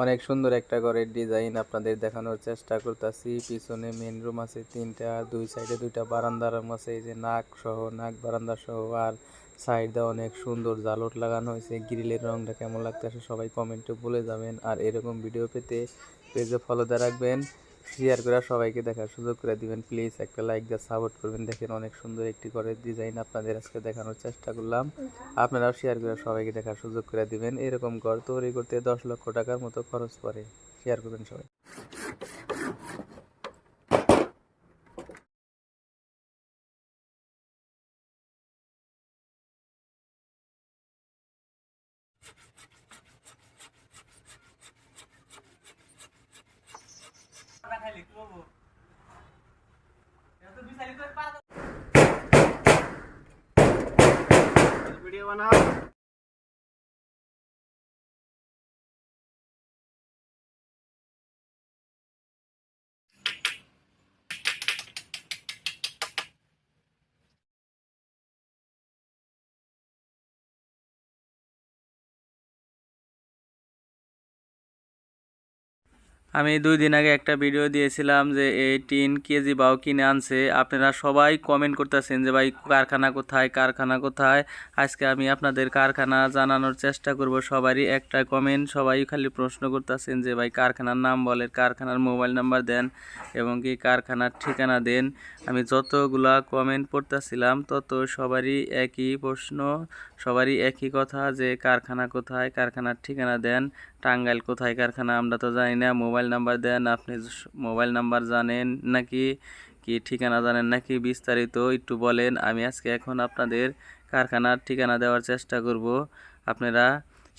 অনেক সুন্দর একটা ঘরের ডিজাইন আপনাদের দেখানোর চেষ্টা করতেছি। পিছনে মেন রুম আছে, তিনটা, দুই সাইডে দুইটা বারান্দার আছে, এই যে নাক সহ, নাক বারান্দা সহ, আর সাইডে অনেক সুন্দর জালট লাগানো হয়েছে। গ্রিলের রংটা কেমন লাগতেছে সবাই কমেন্টে বলে যাবেন। আর এরকম ভিডিও পেতে পেজে ফলো দিয়ে রাখবেন। শেয়ার করে সবাইকে দেখার সুযোগ করে দিবেন। প্লিজ একটা লাইক দিয়ে সাপোর্ট করবেন। দেখেন অনেক সুন্দর একটি ঘরের ডিজাইন আপনাদের আজকে দেখানোর চেষ্টা করলাম। আপনারাও শেয়ার করে সবাইকে দেখার সুযোগ করে দিবেন। এরকম ঘর তৈরি করতে দশ লক্ষ টাকার মতো খরচ পড়ে। শেয়ার করবেন সবাই। खाली हो, हो. कोबो त्याचं मिसाली कर पाहतो व्हिडिओ बनव. আমি দুই দিন আগে একটা ভিডিও দিয়েছিলাম যে এই টিন কেজি বাউ কিনে আনছে। আপনারা সবাই কমেন্ট করতেছেন যে, ভাই, কারখানা কোথায়? কারখানা কোথায়? আজকে আমি আপনাদের কারখানা জানানোর চেষ্টা করব। সবারই একটা কমেন্ট সবাই খালি প্রশ্ন করতেছেন যে, ভাই, কারখানার নাম বলেন, কারখানার মোবাইল নাম্বার দেন এবং কি কারখানার ঠিকানা দেন? আমি যতগুলা কমেন্ট পড়তেছিলাম, তত সবারই একই প্রশ্ন, সবারই একই কথা যে, কারখানা কোথায়? কারখানার ঠিকানা দেন। টাঙ্গাইল কোথায় কারখানা? আমরা তো জানি না মোবাইল নাম্বার দেন, আপনি মোবাইল নাম্বার জানেন নাকি, কি ঠিকানা জানেন নাকি বিস্তারিত একটু বলেন। আমি আজকে এখন আপনাদের কারখানার ঠিকানা দেওয়ার চেষ্টা করব। আপনারা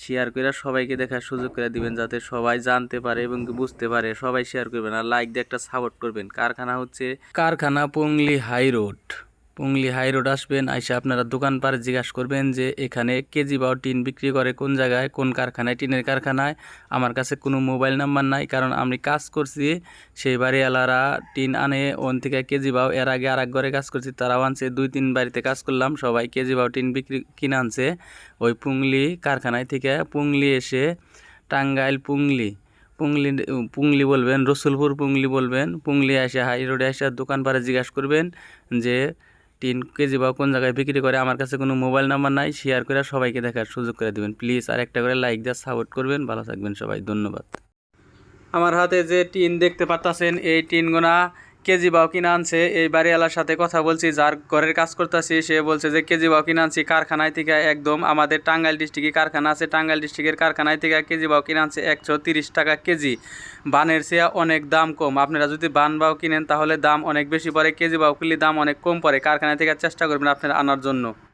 শেয়ার করে সবাইকে দেখার সুযোগ করে দিবেন যাতে সবাই জানতে পারে এবং বুঝতে পারে। সবাই শেয়ার করবেন আর লাইক দিয়ে একটা সাপোর্ট করবেন। কারখানা হচ্ছে কারখানা Pungli high road Pungli high road আসবেন, আইসে আপনারা দোকান পারে জিজ্ঞাসা করবেন যে এখানে কেজি বাও টিন বিক্রি করে কোন জায়গায়, কোন কারখানায়, টিনের কারখানায়। আমার কাছে কোনো মোবাইল নাম্বার নাই, কারণ আমি কাজ করছি। সেই বাড়িওয়ালারা টিন আনে ওন থেকে কেজি বাও, এর আগে আর এক ঘরে কাজ করছি, তারাও আনছে। দুই তিন বাড়িতে কাজ করলাম, সবাই কেজি বাও টিন বিক্রি কিনে আনছে। ওই পুংলি কারখানায় থেকে পুংলি এসে টাঙ্গাইল পুংলি পুংলি পুংলি বলবেন, রসুলপুর পুংলি বলবেন। পুংলি এসে হাই রোডে এসে দোকান পারে জিজ্ঞাসা করবেন যে তিন কেজি বা কোন জায়গায় বিক্রি করে আমার কাছে কোনো মোবাইল নাম্বার নাই শেয়ার করে সবাইকে দেখার সুযোগ করে দেবেন। প্লিজ আর একটা করে লাইক দিয়ে সাপোর্ট করবেন। ভালো থাকবেন সবাই, ধন্যবাদ। আমার হাতে যে টিন দেখতে পাচ্ছেন এই টিনগুনা কেজি বাউ কিনে আনছে। এই বাড়িওয়ালার সাথে কথা বলছি, যার ঘরের কাজ করতেছি, সে বলছে যে কেজি বাউ কিনে আনছি, কারখানায় থেকে একদম আমাদের টাঙ্গাইল ডিস্ট্রিক্টে কারখানা আছে, টাঙ্গাইল ডিস্ট্রিক্টের কারখানায় থেকে কেজি বাউ কিনে আনছে একশো তিরিশ টাকা কেজি। বানের চেয়ে অনেক দাম কম। আপনারা যদি বান বাউ কিনেন, তাহলে দাম অনেক বেশি পড়ে কেজি বাউ কিনলে দাম অনেক কম পড়ে। কারখানায় থেকে চেষ্টা করবেন আপনারা আনার জন্য।